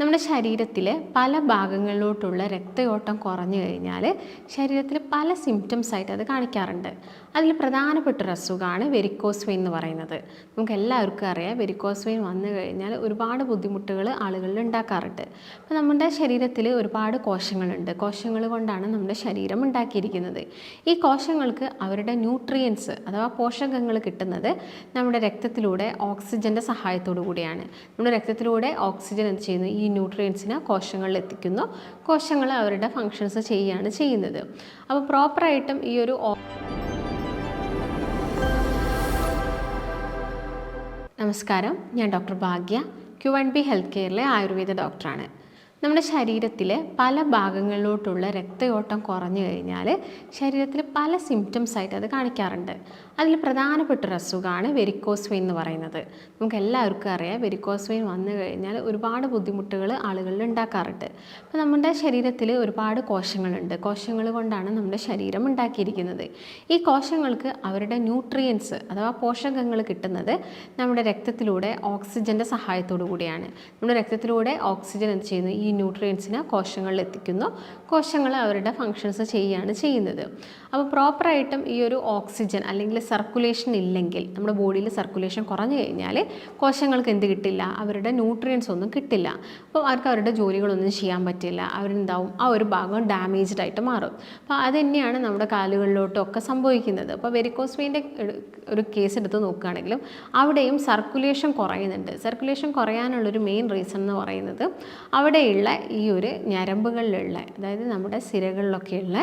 നമ്മുടെ ശരീരത്തിലെ പല ഭാഗങ്ങളിലോട്ടുള്ള രക്തയോട്ടം കുറഞ്ഞു കഴിഞ്ഞാൽ ശരീരത്തിൽ പല സിംറ്റംസ് ആയിട്ട് അത് കാണിക്കാറുണ്ട്. അതിൽ പ്രധാനപ്പെട്ട ഒരു അസുഖമാണ് വെരിക്കോസ് വെയിൻ എന്ന് പറയുന്നത്. നമുക്ക് എല്ലാവർക്കും അറിയാം വെരിക്കോസ് വെയിൻ വന്നു കഴിഞ്ഞാൽ ഒരുപാട് ബുദ്ധിമുട്ടുകൾ ആളുകളിൽ ഉണ്ടാക്കാറുണ്ട്. അപ്പോൾ നമ്മുടെ ശരീരത്തിൽ ഒരുപാട് കോശങ്ങളുണ്ട്. കോശങ്ങൾ കൊണ്ടാണ് നമ്മുടെ ശരീരം ഉണ്ടാക്കിയിരിക്കുന്നത്. ഈ കോശങ്ങൾക്ക് അവരുടെ ന്യൂട്രിയൻസ് അഥവാ പോഷകങ്ങൾ കിട്ടുന്നത് നമ്മുടെ രക്തത്തിലൂടെ ഓക്സിജന്റെ സഹായത്തോടു കൂടിയാണ്. നമ്മുടെ രക്തത്തിലൂടെ ഓക്സിജൻ എന്ത് ചെയ്യുന്നു? ഈ ന്യൂട്രിയൻസിനെ കോശങ്ങളിൽ എത്തിക്കുന്നു കോശങ്ങൾ അവരുടെ ഫങ്ഷൻസ് ചെയ്യുകയാണ് ചെയ്യുന്നത്. അപ്പോൾ പ്രോപ്പറായിട്ടും ഈ ഒരു നമസ്കാരം. ഞാൻ doctor Bhagya. Q and B health കെയറിലെ Ayurveda ഡോക്ടറാണ് നമ്മുടെ ശരീരത്തിലെ പല ഭാഗങ്ങളിലോട്ടുള്ള രക്തയോട്ടം കുറഞ്ഞു കഴിഞ്ഞാൽ ശരീരത്തിൽ പല സിംറ്റംസ് ആയിട്ട് അത് കാണിക്കാറുണ്ട്. അതിൽ പ്രധാനപ്പെട്ട ഒരു അസുഖമാണ് വെരിക്കോസ് വെയിൻ എന്ന് പറയുന്നത്. നമുക്ക് എല്ലാവർക്കും അറിയാം വെരിക്കോസ് വെയിൻ വന്നു കഴിഞ്ഞാൽ ഒരുപാട് ബുദ്ധിമുട്ടുകൾ ആളുകളിൽ ഉണ്ടാക്കാറുണ്ട്. അപ്പോൾ നമ്മുടെ ശരീരത്തിൽ ഒരുപാട് കോശങ്ങളുണ്ട്. കോശങ്ങൾ കൊണ്ടാണ് നമ്മുടെ ശരീരം ഉണ്ടാക്കിയിരിക്കുന്നത്. ഈ കോശങ്ങൾക്ക് അവരുടെ ന്യൂട്രിയൻസ് അഥവാ പോഷകങ്ങൾ കിട്ടുന്നത് നമ്മുടെ രക്തത്തിലൂടെ ഓക്സിജന്റെ സഹായത്തോടു കൂടിയാണ്. നമ്മുടെ രക്തത്തിലൂടെ ഓക്സിജൻ എന്ത് ചെയ്യുന്നു? ഈ ന്യൂട്രിയൻസിനെ കോശങ്ങളിൽ എത്തിക്കുന്നു. കോശങ്ങൾ അവരുടെ ഫങ്ഷൻസ് ചെയ്യുകയാണ് ചെയ്യുന്നത്. അപ്പോൾ പ്രോപ്പറായിട്ടും ഈ ഒരു ഓക്സിജൻ അല്ലെങ്കിൽ സർക്കുലേഷൻ ഇല്ലെങ്കിൽ നമ്മുടെ ബോഡിയിൽ സർക്കുലേഷൻ കുറഞ്ഞു കഴിഞ്ഞാൽ കോശങ്ങൾക്ക് എന്ത് കിട്ടില്ല? അവരുടെ ന്യൂട്രിയൻസ് ഒന്നും കിട്ടില്ല. അപ്പോൾ അവർക്ക് അവരുടെ ജോലികളൊന്നും ചെയ്യാൻ പറ്റില്ല. അവരെന്താവും? ആ ഒരു ഭാഗം ഡാമേജ്ഡ് ആയിട്ട് മാറും. അപ്പോൾ അത് തന്നെയാണ് നമ്മുടെ കാലുകളിലോട്ടൊക്കെ സംഭവിക്കുന്നത്. അപ്പോൾ വെരിക്കോസ്മീന്റെ ഒരു കേസ് എടുത്ത് നോക്കുകയാണെങ്കിലും അവിടെയും സർക്കുലേഷൻ കുറയുന്നുണ്ട്. സർക്കുലേഷൻ കുറയാനുള്ളൊരു മെയിൻ റീസൺ എന്ന് പറയുന്നത് അവിടെയുള്ള ഈ ഒരു ഞരമ്പുകളിലുള്ള അതായത് നമ്മുടെ സിരകളിലൊക്കെയുള്ള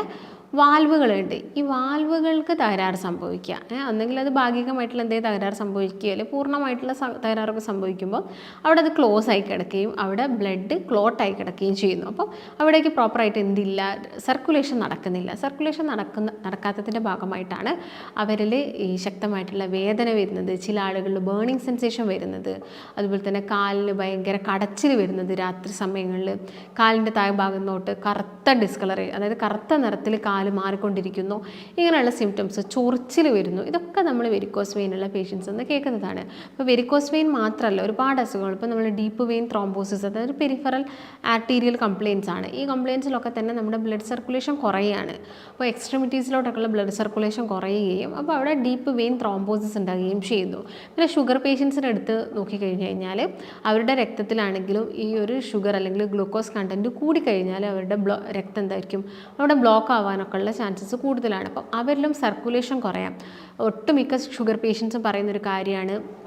വാൽവുകളുണ്ട്. ഈ വാൽവുകൾക്ക് തകരാറ് സംഭവിക്കുക. ഒന്നെങ്കിൽ അത് ഭാഗികമായിട്ടുള്ള എന്തെങ്കിലും തകരാറ് സംഭവിക്കുക അല്ലെങ്കിൽ പൂർണമായിട്ടുള്ള തകരാറൊക്കെ സംഭവിക്കുമ്പോൾ അവിടെ അത് ക്ലോസ് ആയി കിടക്കുകയും അവിടെ ബ്ലഡ് ക്ലോട്ടായി കിടക്കുകയും ചെയ്യുന്നു. അപ്പോൾ അവിടേക്ക് പ്രോപ്പറായിട്ട് എന്തില്ല സർക്കുലേഷൻ നടക്കുന്നില്ല. സർക്കുലേഷൻ നടക്കുന്ന നടക്കാത്തതിന്റെ ഭാഗമായിട്ടാണ് അവരിൽ ഈ ശക്തമായിട്ടുള്ള വേദന വരുന്നത് ചില ആളുകളിൽ ബേണിംഗ് സെൻസേഷൻ വരുന്നത് അതുപോലെ തന്നെ കാലിന് ഭയങ്കര കടച്ചിൽ വരുന്നത് രാത്രി സമയങ്ങളിൽ കാലിന്റെ താഴ്ഭാഗം തൊട്ട് കറുത്ത ഡിസ്കളർ അതായത് കറുത്ത നിറത്തിൽ കാൽ മാറിക്കൊണ്ടിരിക്കുന്നു. ഇങ്ങനെയുള്ള സിംറ്റംസ് ചൊറിച്ചിൽ വരുന്നു. ഇതൊക്കെ നമ്മൾ വെരിക്കോസ് വെയിനുള്ള പേഷ്യൻസ് എന്ന് കേൾക്കുന്നതാണ്. അപ്പോൾ വെരിക്കോസ് വെയിൻ മാത്രമല്ല ഒരുപാട് അസുഖങ്ങൾ. ഇപ്പോൾ നമ്മൾ ഡീപ്പ് വെയിൻ ത്രോംബോസിസ് അതായത് പെരിഫറൽ ആർട്ടീരിയൽ കംപ്ലയിൻസ് ആണ്. ഈ കംപ്ലയിൻസിലൊക്കെ തന്നെ നമ്മുടെ ബ്ലഡ് സർക്കുലേഷൻ കുറയുകയാണ് അപ്പോൾ എക്സ്ട്രിമിറ്റീസിലോട്ടൊക്കെയുള്ള ബ്ലഡ് സർക്കുലേഷൻ കുറയുകയും അപ്പോൾ അവിടെ ഡീപ്പ് വെയിൻ ത്രോംബോസിസ് ഉണ്ടാകുകയും ചെയ്യുന്നു. പിന്നെ ഷുഗർ പേഷ്യൻസിന്റെ അടുത്ത് നോക്കിക്കഴിഞ്ഞ് കഴിഞ്ഞാൽ അവരുടെ രക്തത്തിലാണെങ്കിലും ഈ ഒരു ഷുഗർ അല്ലെങ്കിൽ ഗ്ലൂക്കോസ് കണ്ടന്റ് കൂടിക്കഴിഞ്ഞാൽ അവരുടെ ബ്ലോ രക്തം എന്തായിരിക്കും? അവിടെ ബ്ലോക്ക് ആവാനൊക്കെ ഉള്ള ചാൻസസ് കൂടുതലാണ്. അപ്പം അവരിലും സർക്കുലേഷൻ കുറയാം. ഒട്ടുമിക്ക ഷുഗർ പേഷ്യൻസും പറയുന്നൊരു കാര്യമാണ്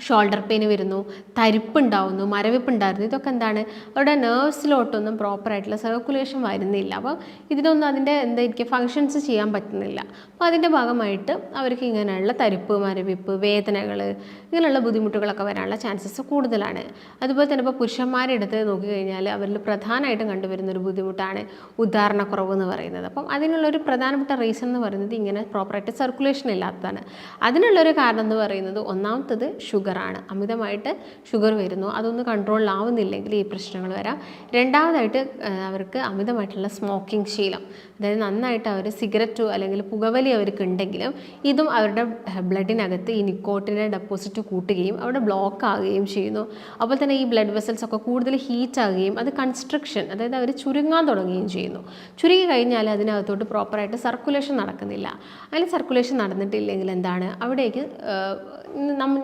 ഷോൾഡർ പെയിൻ വരുന്നു തരിപ്പുണ്ടാവുന്നു മരവിപ്പുണ്ടായിരുന്നു. ഇതൊക്കെ എന്താണ്? അവരുടെ നേഴ്സിലോട്ടൊന്നും പ്രോപ്പറായിട്ടുള്ള സർക്കുലേഷൻ വരുന്നില്ല. അപ്പോൾ ഇതിനൊന്നും അതിന്റെ എന്തായിരിക്കും ഫങ്ഷൻസ് ചെയ്യാൻ പറ്റുന്നില്ല. അപ്പോൾ അതിന്റെ ഭാഗമായിട്ട് അവർക്ക് ഇങ്ങനെയുള്ള തരിപ്പ് മരവിപ്പ് വേദനകൾ ഇങ്ങനെയുള്ള ബുദ്ധിമുട്ടുകളൊക്കെ വരാനുള്ള ചാൻസസ് കൂടുതലാണ്. അതുപോലെ തന്നെ ഇപ്പോൾ പുരുഷന്മാരെ എടുത്ത് നോക്കിക്കഴിഞ്ഞാൽ അവരിൽ പ്രധാനമായിട്ടും കണ്ടുവരുന്ന ഒരു ബുദ്ധിമുട്ടാണ് ഉദാഹരണക്കുറവ് എന്ന് പറയുന്നത്. അപ്പം അതിനുള്ളൊരു പ്രധാനപ്പെട്ട റീസൺ എന്ന് പറയുന്നത് ഇങ്ങനെ പ്രോപ്പറായിട്ട് സർക്കുലേഷൻ ഇല്ലാത്തതാണ്. അതിനുള്ളൊരു കാരണം എന്ന് പറയുന്നത് ഒന്നാമത്തത് ഷുഗറാണ്. അമിതമായിട്ട് ഷുഗർ വരുന്നു. അതൊന്ന് കൺട്രോളിലാവുന്നില്ലെങ്കിൽ ഈ പ്രശ്നങ്ങൾ വരാം. രണ്ടാമതായിട്ട് അവർക്ക് അമിതമായിട്ടുള്ള സ്മോക്കിംഗ് ശീലം. അതായത് നന്നായിട്ട് അവർ സിഗരറ്റോ അല്ലെങ്കിൽ പുകവലി അവർക്ക് ഉണ്ടെങ്കിലും ഇതും അവരുടെ ബ്ലഡിനകത്ത് ഈ നിക്കോട്ടിന്റെ ഡെപ്പോസിറ്റ് കൂട്ടുകയും അവിടെ ബ്ലോക്ക് ആകുകയും ചെയ്യുന്നു. അപ്പോൾ തന്നെ ഈ ബ്ലഡ് വെസൽസ് ഒക്കെ കൂടുതൽ ഹീറ്റ് ആകുകയും അത് കൺസ്ട്രക്ഷൻ അതായത് അവർ ചുരുങ്ങാൻ തുടങ്ങുകയും ചെയ്യുന്നു. ചുരുങ്ങി കഴിഞ്ഞാൽ അതിനകത്തോട്ട് പ്രോപ്പറായിട്ട് സർക്കുലേഷൻ നടക്കുന്നില്ല. അതിൽ സർക്കുലേഷൻ നടന്നിട്ടില്ലെങ്കിൽ എന്താണ്? അവിടേക്ക്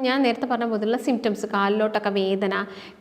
ഞാൻ നേരത്തെ പറഞ്ഞ പോലുള്ള സിംറ്റംസ് കാലിലോട്ടൊക്കെ വേദന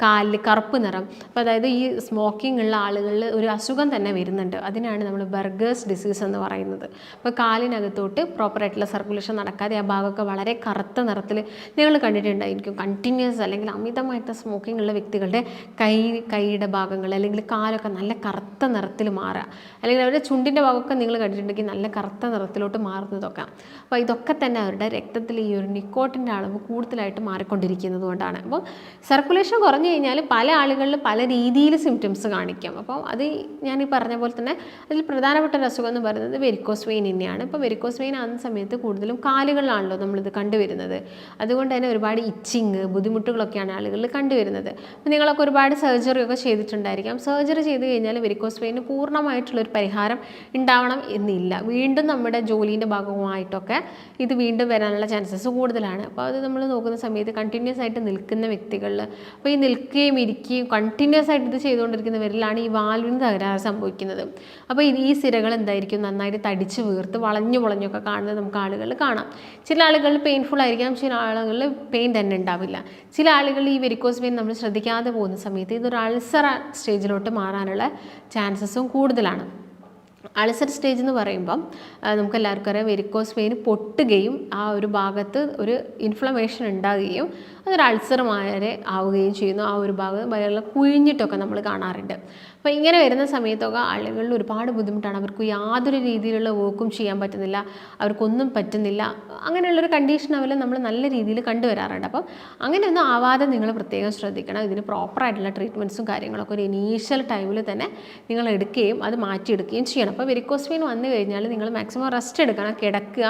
കാലിൽ കറുപ്പ് നിറം. അപ്പോൾ അതായത് ഈ സ്മോക്കിംഗ് ഉള്ള ആളുകളിൽ ഒരു അസുഖം തന്നെ വരുന്നുണ്ട്. അതിനാണ് നമ്മൾ ബർഗേഴ്സ് ഡിസീസ് എന്ന് പറയുന്നത്. അപ്പോൾ കാലിനകത്തോട്ട് പ്രോപ്പറായിട്ടുള്ള സർക്കുലേഷൻ നടക്കാതെ ആ ഭാഗമൊക്കെ വളരെ കറുത്ത നിറത്തിൽ നിങ്ങൾ കണ്ടിട്ടുണ്ടായിരിക്കും. കണ്ടിന്യൂസ് അല്ലെങ്കിൽ അമിതമായിട്ട് സ്മോക്കിംഗ് ഉള്ള വ്യക്തികളുടെ കൈ കൈയുടെ ഭാഗങ്ങൾ അല്ലെങ്കിൽ കാലൊക്കെ നല്ല കറുത്ത നിറത്തിൽ മാറുക. അല്ലെങ്കിൽ അവരുടെ ചുണ്ടിന്റെ ഭാഗമൊക്കെ നിങ്ങൾ കണ്ടിട്ടുണ്ടെങ്കിൽ നല്ല കറുത്ത നിറത്തിലോട്ട് മാറുന്നതൊക്കെ. അപ്പോൾ ഇതൊക്കെ തന്നെ അവരുടെ രക്തത്തിൽ ഈ ഒരു നിക്കോട്ടിന്റെ അളവ് കൂടുതലായിട്ട് മാറിക്കൊണ്ടിരിക്കുന്നത് കൊണ്ടാണ്. അപ്പോൾ സർക്കുലേഷൻ കുറഞ്ഞു കഴിഞ്ഞാൽ പല ആളുകളിലും പല രീതിയിൽ സിംറ്റംസ് കാണിക്കാം. അപ്പോൾ അത് ഞാൻ ഈ പറഞ്ഞ പോലെ തന്നെ അതിൽ പ്രധാനപ്പെട്ട ഒരു അസുഖം എന്ന് പറയുന്നത് വെരിക്കോസ് വെയിൻ തന്നെയാണ്. ഇപ്പോൾ വെരിക്കോസ് വെയിൻ ആകുന്ന സമയത്ത് കൂടുതലും കാലുകളിലാണല്ലോ നമ്മളിത് കണ്ടുവരുന്നത്. അതുകൊണ്ട് തന്നെ ഒരുപാട് ഇച്ചിങ് ബുദ്ധിമുട്ടുകളൊക്കെയാണ് ആളുകളിൽ കണ്ടുവരുന്നത്. അപ്പോൾ നിങ്ങളൊക്കെ ഒരുപാട് സർജറി ഒക്കെ ചെയ്തിട്ടുണ്ടായിരിക്കാം. സർജറി ചെയ്ത് കഴിഞ്ഞാൽ വെരിക്കോസ് വെയിന് പൂർണമായിട്ടുള്ളൊരു പരിഹാരം ഉണ്ടാവണം എന്നില്ല. വീണ്ടും നമ്മുടെ ജോലീന്റെ ഭാഗമായിട്ടൊക്കെ ഇത് വീണ്ടും വരാനുള്ള ചാൻസസ് കൂടുതലാണ്. അപ്പോൾ അത് നമ്മൾ നോക്കുന്ന സമയത്ത് കണ്ടിന്യൂസ് ആയിട്ട് നിൽക്കുന്ന വ്യക്തികളിൽ അപ്പോൾ ഈ നിൽക്കുകയും ഇരിക്കുകയും കണ്ടിന്യൂസ് ആയിട്ട് ഇത് ചെയ്തുകൊണ്ടിരിക്കുന്നവരിലാണ് ഈ വാൽവിന് തകരാറ് സംഭവിക്കുന്നത്. അപ്പോൾ ഈ സിരകൾ എന്തായിരിക്കും? നന്നായിട്ട് തടിച്ച് വീർത്ത് വളഞ്ഞു വളഞ്ഞൊക്കെ കാണുന്നത് നമുക്ക് ആളുകളിൽ കാണാം. ചില ആളുകളിൽ പെയിൻഫുൾ ആയിരിക്കാം ചില ആളുകളിൽ പെയിൻ തന്നെ ഉണ്ടാവില്ല. ചില ആളുകൾ ഈ വെരിക്കോസ് പെയിൻ നമ്മൾ ശ്രദ്ധിക്കാതെ പോകുന്ന സമയത്ത് ഇതൊരു അൾസർ സ്റ്റേജിലോട്ട് മാറാനുള്ള ചാൻസസും കൂടുതലാണ്. അൾസർ സ്റ്റേജ് എന്ന് പറയുമ്പം നമുക്ക് എല്ലാവർക്കും അറിയാം വെരിക്കോസ് വെയിൻ പൊട്ടുകയും ആ ഒരു ഭാഗത്ത് ഒരു ഇൻഫ്ലമേഷൻ ഉണ്ടാകുകയും അതൊരു അൾസർ മാരെ ആവുകയും ചെയ്യുന്നു. ആ ഒരു ഭാഗം വയറിൽ കുഴിഞ്ഞിട്ടൊക്കെ നമ്മൾ കാണാറുണ്ട്. അപ്പോൾ ഇങ്ങനെ വരുന്ന സമയത്തൊക്കെ ആളുകളിൽ ഒരുപാട് ബുദ്ധിമുട്ടാണ്. അവർക്ക് യാതൊരു രീതിയിലുള്ള വർക്കും ചെയ്യാൻ പറ്റുന്നില്ല. അവർക്കൊന്നും പറ്റുന്നില്ല. അങ്ങനെയുള്ളൊരു കണ്ടീഷൻ അവർ നമ്മൾ നല്ല രീതിയിൽ കണ്ടുവരാറുണ്ട്. അപ്പം അങ്ങനെയൊന്നും ആവാതെ നിങ്ങൾ പ്രത്യേകം ശ്രദ്ധിക്കണം. ഇതിന് പ്രോപ്പറായിട്ടുള്ള ട്രീറ്റ്മെന്റ്സും കാര്യങ്ങളൊക്കെ ഒരു ഇനീഷ്യൽ ടൈമിൽ തന്നെ നിങ്ങൾ എടുക്കുകയും അത് മാറ്റിയെടുക്കുകയും ചെയ്യണം. അപ്പോൾ വെരിക്കോസ് വന്നു കഴിഞ്ഞാൽ നിങ്ങൾ മാക്സിമം റെസ്റ്റ് എടുക്കണം. കിടക്കുക.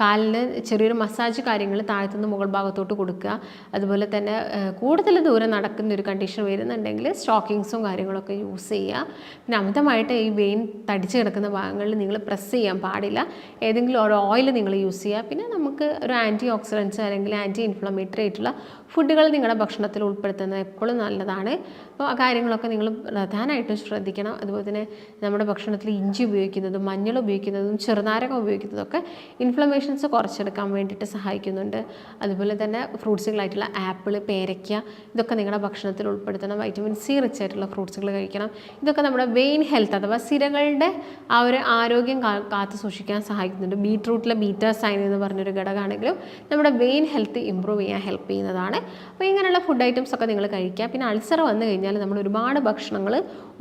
കാലിന് ചെറിയൊരു മസാജ് കാര്യങ്ങൾ താഴത്തുനിന്ന് മുകൾ ഭാഗത്തോട്ട് കൊടുക്കുക. അതുപോലെ തന്നെ കൂടുതൽ ദൂരം നടക്കുന്ന ഒരു കണ്ടീഷൻ വരുന്നുണ്ടെങ്കിൽ സ്റ്റോക്കിങ്സും കാര്യങ്ങളൊക്കെ യൂസ് ചെയ്യുക. പിന്നെ അമിതമായിട്ട് ഈ വെയിൻ തടിച്ച് കിടക്കുന്ന ഭാഗങ്ങളിൽ നിങ്ങൾ പ്രസ് ചെയ്യാൻ പാടില്ല. ഏതെങ്കിലും ഒരു ഓയിൽ നിങ്ങൾ യൂസ് ചെയ്യുക. പിന്നെ നമുക്ക് ഒരു ആന്റി ഓക്സിഡൻസ് അല്ലെങ്കിൽ ആന്റി ഇൻഫ്ലമേറ്ററി ആയിട്ടുള്ള ഫുഡുകൾ നിങ്ങളുടെ ഭക്ഷണത്തിൽ ഉൾപ്പെടുത്തുന്നത് എപ്പോഴും നല്ലതാണ്. അപ്പോൾ ആ കാര്യങ്ങളൊക്കെ നിങ്ങൾ പ്രധാനമായിട്ടും ശ്രദ്ധിക്കണം. അതുപോലെ തന്നെ നമ്മുടെ ഭക്ഷണത്തിൽ ഇഞ്ചി ഉപയോഗിക്കുന്നതും മഞ്ഞൾ ഉപയോഗിക്കുന്നതും ചെറുനാരകം ഉപയോഗിക്കുന്നതൊക്കെ ഇൻഫ്ലമേഷൻസ് കുറച്ചെടുക്കാൻ വേണ്ടിയിട്ട് സഹായിക്കുന്നുണ്ട്. അതുപോലെ തന്നെ ഫ്രൂട്ട്സുകളായിട്ടുള്ള ആപ്പിൾ പേരയ്ക്ക ഇതൊക്കെ നിങ്ങളുടെ ഭക്ഷണത്തിൽ ഉൾപ്പെടുത്തണം. വൈറ്റമിൻ സി റിച്ച് ആയിട്ടുള്ള ഫ്രൂട്ട്സുകൾ കഴിക്കണം. ഇതൊക്കെ നമ്മുടെ വെയിൻ ഹെൽത്ത് അഥവാ സിരകളുടെ ആ ഒരു ആരോഗ്യം കാത്തു സൂക്ഷിക്കാൻ സഹായിക്കുന്നുണ്ട്. ബീട്രൂട്ടിലെ ബീറ്റാ സൈൻ എന്ന് പറഞ്ഞൊരു ഘടകമാണെങ്കിലും നമ്മുടെ വെയിൻ ഹെൽത്ത് ഇമ്പ്രൂവ് ചെയ്യാൻ ഹെൽപ്പ് ചെയ്യുന്നതാണ്. അപ്പോൾ ഇങ്ങനെയുള്ള ഫുഡ് ഐറ്റംസ് ഒക്കെ നിങ്ങൾ കഴിക്കുക. പിന്നെ അൾസർ വന്നു കഴിഞ്ഞാൽ നമ്മൾ ഒരുപാട് ഭക്ഷണങ്ങൾ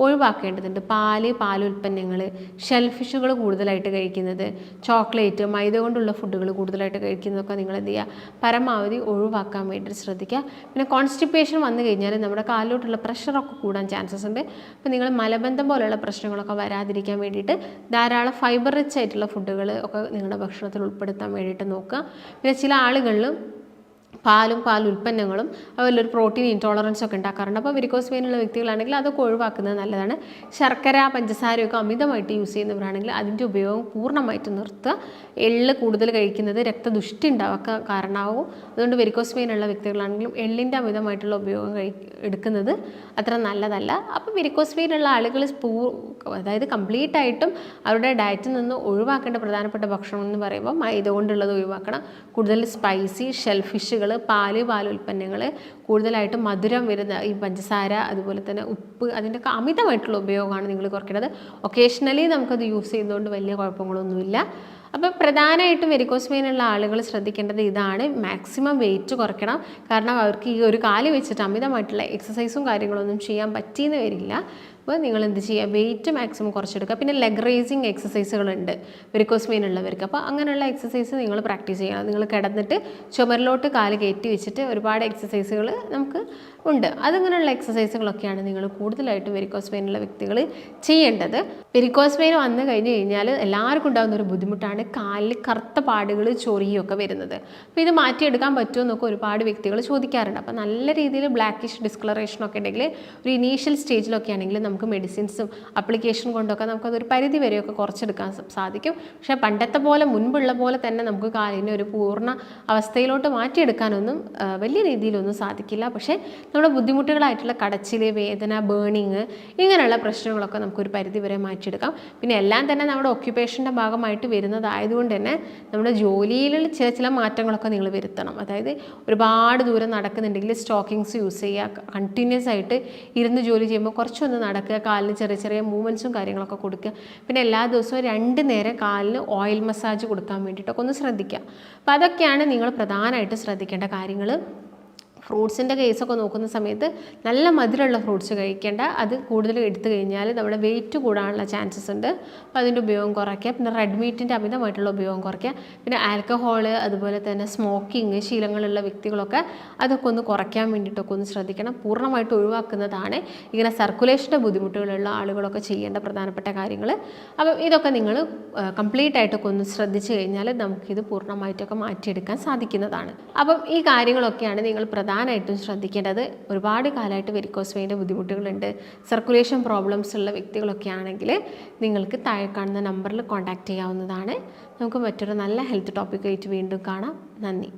ഒഴിവാക്കേണ്ടതുണ്ട്. പാൽ പാലുൽപ്പന്നങ്ങൾ ഷെൽഫിഷുകൾ കൂടുതലായിട്ട് കഴിക്കുന്നത് ചോക്ലേറ്റ് മൈദ കൊണ്ടുള്ള ഫുഡുകൾ കൂടുതലായിട്ട് കഴിക്കുന്നതൊക്കെ നിങ്ങൾ എന്ത് ചെയ്യുക പരമാവധി ഒഴിവാക്കാൻ വേണ്ടി ശ്രദ്ധിക്കുക. പിന്നെ കോൺസ്റ്റിപ്പേഷൻ വന്നു കഴിഞ്ഞാൽ നമ്മുടെ കാലിലോട്ടുള്ള പ്രഷറൊക്കെ കൂടാൻ ചാൻസസ് ഉണ്ട്. അപ്പോൾ നിങ്ങൾ മലബന്ധം പോലെയുള്ള പ്രശ്നങ്ങളൊക്കെ വരാതിരിക്കാൻ വേണ്ടിയിട്ട് ധാരാളം ഫൈബർ റിച്ച് ആയിട്ടുള്ള ഫുഡുകൾ ഒക്കെ നിങ്ങളുടെ ഭക്ഷണത്തിൽ ഉൾപ്പെടുത്താൻ വേണ്ടിയിട്ട് നോക്കുക. പിന്നെ ചില ആളുകളിൽ പാലും പാൽ ഉൽപ്പന്നങ്ങളും അതുപോലെ ഒരു പ്രോട്ടീൻ ഇൻടോളറൻസ് ഒക്കെ ഉണ്ടാക്കാറുണ്ട്. അപ്പോൾ വിരിക്കോസ് വെയിനുള്ള വ്യക്തികളാണെങ്കിൽ അതൊക്കെ ഒഴിവാക്കുന്നത് നല്ലതാണ്. ശർക്കര പഞ്ചസാരയൊക്കെ അമിതമായിട്ട് യൂസ് ചെയ്യുന്നവരാണെങ്കിൽ അതിന്റെ ഉപയോഗം പൂർണമായിട്ട് നിർത്തുക. എള്ള് കൂടുതൽ കഴിക്കുന്നത് രക്തദുഷ്ടി ഉണ്ടാവാൻ കാരണമാകും അതുകൊണ്ട് വെരിക്കോസ് വെയിനുള്ള വ്യക്തികളാണെങ്കിലും എള്ളിന്റെ അമിതമായിട്ടുള്ള ഉപയോഗം എടുക്കുന്നത് അത്ര നല്ലതല്ല. അപ്പോൾ വെരിക്കോസ് വെയിനുള്ള ആളുകൾ പൂ അതായത് കംപ്ലീറ്റ് ആയിട്ടും അവരുടെ ഡയറ്റിൽ നിന്ന് ഒഴിവാക്കേണ്ട പ്രധാനപ്പെട്ട ഭക്ഷണം എന്ന് പറയുമ്പോൾ മൈദ കൊണ്ടുള്ളത് ഒഴിവാക്കണം. കൂടുതൽ സ്പൈസി ഷെൽഫിഷുകൾ പാൽ പാലുൽപ്പന്നങ്ങൾ കൂടുതലായിട്ട് മധുരം വരുന്ന ഈ പഞ്ചസാര അതുപോലെ തന്നെ ഉപ്പ് അതിന്റെയൊക്കെ അമിതമായിട്ടുള്ള ഉപയോഗമാണ് നിങ്ങൾ കുറയ്ക്കേണ്ടത്. ഒക്കേഷണലി നമുക്കത് യൂസ് ചെയ്യുന്നതുകൊണ്ട് വലിയ കുഴപ്പങ്ങളൊന്നുമില്ല. അപ്പോൾ പ്രധാനമായിട്ടും വെരിക്കോസ് വെയിനുള്ള ആളുകൾ ശ്രദ്ധിക്കേണ്ടത് ഇതാണ്. മാക്സിമം വെയിറ്റ് കുറയ്ക്കണം. കാരണം അവർക്ക് ഈ ഒരു കാൽ വെച്ചിട്ട് അമിതമായിട്ടുള്ള എക്സസൈസും കാര്യങ്ങളൊന്നും ചെയ്യാൻ പറ്റിയെന്ന് വരില്ല. അപ്പോൾ നിങ്ങൾ എന്ത് ചെയ്യുക? വെയിറ്റ് മാക്സിമം കുറച്ചെടുക്കുക. പിന്നെ ലെഗ് റേസിങ് എക്സസൈസുകളുണ്ട് വെരിക്കോസ് വെയിൻ ഉള്ളവർക്ക് അപ്പോൾ അങ്ങനെയുള്ള എക്സസൈസ് നിങ്ങൾ പ്രാക്ടീസ് ചെയ്യണം. നിങ്ങൾ കിടന്നിട്ട് ചുമരിലോട്ട് കാൽ കയറ്റി വെച്ചിട്ട് ഒരുപാട് എക്സസൈസുകൾ നമുക്ക് ഉണ്ട്. അതിങ്ങനെയുള്ള എക്സസൈസുകളൊക്കെയാണ് നിങ്ങൾ കൂടുതലായിട്ട് വെരിക്കോസ് പെയിനുള്ള വ്യക്തികൾ ചെയ്യേണ്ടത്. വെരിക്കോസ് പെയിൻ വന്നു കഴിഞ്ഞ് കഴിഞ്ഞാൽ എല്ലാവർക്കും ഉണ്ടാകുന്ന ഒരു ബുദ്ധിമുട്ടാണ് കാലിൽ കറുത്ത പാടുകൾ ചൊറിയൊക്കെ വരുന്നത്. അപ്പോൾ ഇത് മാറ്റിയെടുക്കാൻ പറ്റുമോ എന്നൊക്കെ ഒരുപാട് വ്യക്തികൾ ചോദിക്കാറുണ്ട്. അപ്പോൾ നല്ല രീതിയിൽ ബ്ലാക്കിഷ് ഡിസ്കളറേഷനൊക്കെ ഉണ്ടെങ്കിൽ ഒരു ഇനീഷ്യൽ സ്റ്റേജിലൊക്കെ ആണെങ്കിൽ നമുക്ക് മെഡിസിൻസും അപ്ലിക്കേഷൻ കൊണ്ടൊക്കെ നമുക്കതൊരു പരിധി വരെയൊക്കെ കുറച്ചെടുക്കാൻ സാധിക്കും. പക്ഷേ പണ്ടത്തെ പോലെ മുൻപുള്ള പോലെ തന്നെ നമുക്ക് കാലിനെ ഒരു പൂർണ അവസ്ഥയിലോട്ട് മാറ്റിയെടുക്കാനൊന്നും വലിയ രീതിയിലൊന്നും സാധിക്കില്ല. പക്ഷേ നമ്മുടെ ബുദ്ധിമുട്ടുകളായിട്ടുള്ള കടച്ചിൽ വേദന ബേണിങ് ഇങ്ങനെയുള്ള പ്രശ്നങ്ങളൊക്കെ നമുക്കൊരു പരിധി വരെ മാറ്റിയെടുക്കാം. പിന്നെ എല്ലാം തന്നെ നമ്മുടെ ഒക്യുപ്പേഷന്റെ ഭാഗമായിട്ട് വരുന്നതായതുകൊണ്ട് തന്നെ നമ്മുടെ ജോലിയിൽ ചില ചില മാറ്റങ്ങളൊക്കെ നിങ്ങൾ വരുത്തണം. അതായത് ഒരുപാട് ദൂരം നടക്കുന്നുണ്ടെങ്കിൽ സ്റ്റോക്കിങ്സ് യൂസ് ചെയ്യുക കണ്ടിന്യൂസ് ആയിട്ട് ഇരുന്ന് ജോലി ചെയ്യുമ്പോൾ കുറച്ചൊന്ന് നടക്കുക കാലിന് ചെറിയ ചെറിയ മൂവ്മെന്റ്സും കാര്യങ്ങളൊക്കെ കൊടുക്കുക. പിന്നെ എല്ലാ ദിവസവും രണ്ട് നേരം കാലിന് ഓയിൽ മസാജ് കൊടുക്കാൻ വേണ്ടിയിട്ടൊക്കെ ഒന്ന് ശ്രദ്ധിക്കുക. അപ്പോൾ അതൊക്കെയാണ് നിങ്ങൾ പ്രധാനമായിട്ട് ശ്രദ്ധിക്കേണ്ട കാര്യങ്ങൾ. ഫ്രൂട്ട്സിന്റെ കേസൊക്കെ നോക്കുന്ന സമയത്ത് നല്ല മധുരമുള്ള ഫ്രൂട്ട്സ് കഴിക്കേണ്ട. അത് കൂടുതൽ എടുത്തു കഴിഞ്ഞാൽ നമ്മുടെ വെയിറ്റ് കൂടാനുള്ള ചാൻസസ് ഉണ്ട്. അപ്പോൾ അതിന്റെ ഉപയോഗം കുറയ്ക്കുക. പിന്നെ റെഡ് മീറ്റിന്റെ അമിതമായിട്ടുള്ള ഉപയോഗം കുറയ്ക്കുക. പിന്നെ ആൽക്കഹോൾ അതുപോലെ തന്നെ സ്മോക്കിങ് ശീലങ്ങളുള്ള വ്യക്തികളൊക്കെ അതൊക്കെ ഒന്ന് കുറയ്ക്കാൻ വേണ്ടിയിട്ടൊക്കെ ഒന്ന് ശ്രദ്ധിക്കണം. പൂർണമായിട്ട് ഒഴിവാക്കുന്നതാണ് ഇങ്ങനെ സർക്കുലേഷന്റെ ബുദ്ധിമുട്ടുകളുള്ള ആളുകളൊക്കെ ചെയ്യേണ്ട പ്രധാനപ്പെട്ട കാര്യങ്ങൾ. അപ്പം ഇതൊക്കെ നിങ്ങൾ കംപ്ലീറ്റ് ആയിട്ടൊക്കെ ഒന്ന് ശ്രദ്ധിച്ചു കഴിഞ്ഞാൽ നമുക്കിത് പൂർണമായിട്ടൊക്കെ മാറ്റിയെടുക്കാൻ സാധിക്കുന്നതാണ്. അപ്പം ഈ കാര്യങ്ങളൊക്കെയാണ് നിങ്ങൾ പ്രധാനമായിട്ടും ശ്രദ്ധിക്കേണ്ടത് ഒരുപാട് കാലമായിട്ട് വെരിക്കോസ് വെയിന്റെ ബുദ്ധിമുട്ടുകളുണ്ട്. സർക്കുലേഷൻ പ്രോബ്ലംസ് ഉള്ള വ്യക്തികളൊക്കെ ആണെങ്കിൽ നിങ്ങൾക്ക് താഴെ കാണുന്ന നമ്പറിൽ കോൺടാക്റ്റ് ചെയ്യാവുന്നതാണ്. നമുക്ക് മറ്റൊരു നല്ല ഹെൽത്ത് ടോപ്പിക്കായിട്ട് വീണ്ടും കാണാം. നന്ദി.